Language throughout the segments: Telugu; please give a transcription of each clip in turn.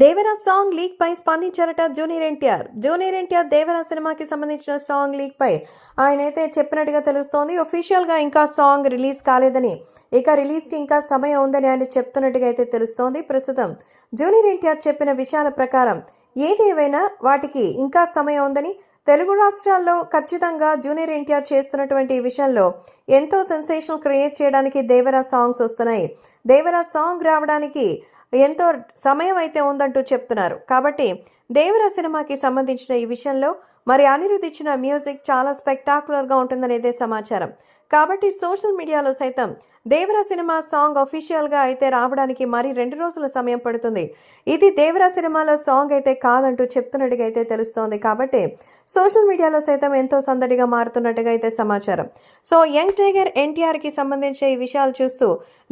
దేవరా సాంగ్ లీక్ పై స్పందించారట జూనియర్ ఎన్టీఆర్. జూనియర్ ఎన్టీఆర్ దేవరా సినిమాకి సంబంధించిన సాంగ్ లీక్ పై ఆయన అయితే చెప్పినట్టుగా తెలుస్తోంది. ఒఫీషియల్గా ఇంకా సాంగ్ రిలీజ్ కాలేదని ఇక రిలీజ్కి ఇంకా సమయం ఉందని ఆయన చెప్తున్నట్టుగా అయితే తెలుస్తోంది. ప్రస్తుతం జూనియర్ ఎన్టీఆర్ చెప్పిన విషయాల ప్రకారం ఏదేవైనా వాటికి ఇంకా సమయం ఉందని తెలుగు రాష్ట్రాల్లో ఖచ్చితంగా జూనియర్ ఎన్టీఆర్ చేస్తున్నటువంటి విషయంలో ఎంతో సెన్సేషన్ క్రియేట్ చేయడానికి దేవరా సాంగ్స్ వస్తున్నాయి. దేవరా సాంగ్ రావడానికి ఎంతో సమయం అయితే ఉందంటూ చెప్తున్నారు. కాబట్టి దేవరా సినిమాకి సంబంధించిన ఈ విషయంలో మరి అనిరుద్ ఇచ్చిన మ్యూజిక్ చాలా స్పెక్టాకులర్గా ఉంటుందనేదే సమాచారం. కాబట్టి సోషల్ మీడియాలో సైతం దేవరా సినిమా సాంగ్ అఫీషియల్గా అయితే రావడానికి మరి రెండు రోజుల సమయం పడుతుంది. ఇది దేవరా సినిమాలో సాంగ్ అయితే కాదంటూ చెప్తున్నట్టుగా అయితే తెలుస్తోంది. కాబట్టి సోషల్ మీడియాలో సైతం ఎంతో సందడిగా మారుతున్నట్టుగా అయితే సమాచారం. సో యంగ్ టైగర్ ఎన్టీఆర్కి సంబంధించిన ఈ విషయాలు చూస్తూ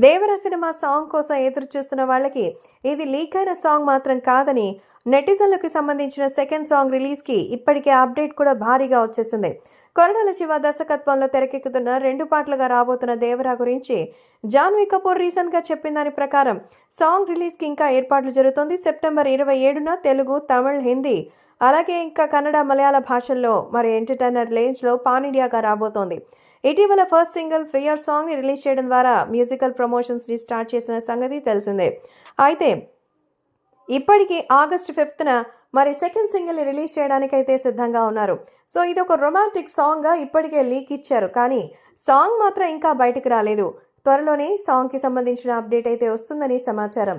దేవరా సినిమా సాంగ్ కోసం ఎదురు చూస్తున్న వాళ్ళకి ఇది లీక్ అయిన సాంగ్ మాత్రం కాదని నెటిజన్లకు సంబంధించిన సెకండ్ సాంగ్ రిలీజ్కి ఇప్పటికే అప్డేట్ కూడా భారీగా వచ్చేసింది. కొరడాల శివ దర్శకత్వంలో తెరకెక్కుతున్న రెండు పాటలుగా రాబోతున్న దేవరా గురించి జాన్వీ కపూర్ రీసెంట్గా చెప్పిన దాని ప్రకారం సాంగ్ రిలీజ్కి ఇంకా ఏర్పాట్లు జరుగుతోంది. సెప్టెంబర్ ఇరవై ఏడున తెలుగు తమిళ్ హిందీ అలాగే ఇంకా కన్నడ మలయాళ భాషల్లో మరి ఎంటర్టైనర్ రేంజ్లో పాన్ ఇండియాగా రాబోతోంది. ఇటీవల ఫస్ట్ సింగిల్ ఫియర్ సాంగ్ని రిలీజ్ చేయడం ద్వారా మ్యూజికల్ ప్రమోషన్స్ని స్టార్ట్ చేసిన సంగతి తెలిసిందే. అయితే ఇప్పటికీ ఆగస్ట్ ఫిఫ్త్న మరి సెకండ్ సింగిల్ రిలీజ్ చేయడానికి అయితే సిద్ధంగా ఉన్నారు. సో ఇది ఒక రొమాంటిక్ సాంగ్గా ఇప్పటికే లీక్ ఇచ్చారు. కానీ సాంగ్ మాత్రం ఇంకా బయటకు రాలేదు. త్వరలోనే సాంగ్కి సంబంధించిన అప్డేట్ అయితే వస్తుందని సమాచారం.